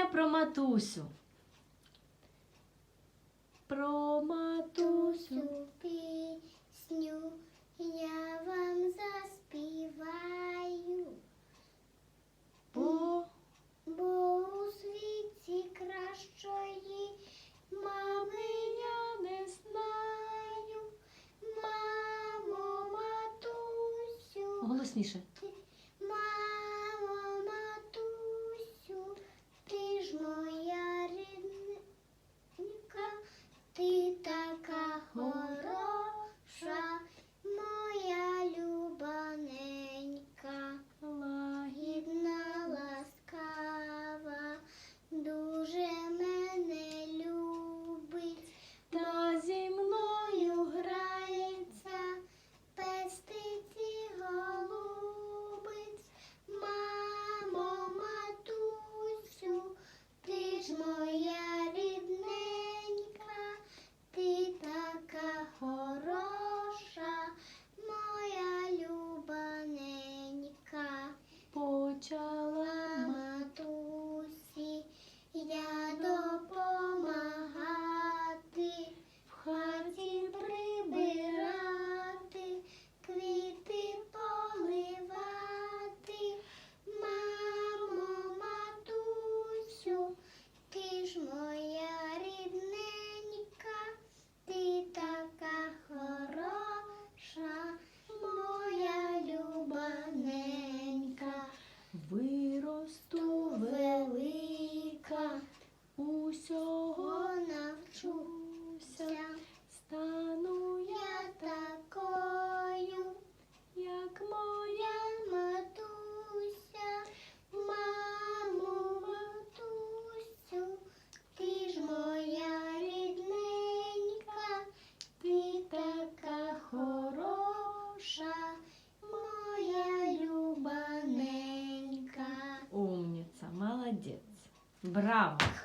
пісня про матусю. Про матусю. Пісню я вам заспіваю, Бо бо у світі кращої мами я не знаю. Мамо, матусю, голосніше. Усього навчуся, стану я такою, як моя. матуся, мамо, матусю, ти ж моя рідненька, ти така хороша, моя любаненька. Умниця, молодець. Браво!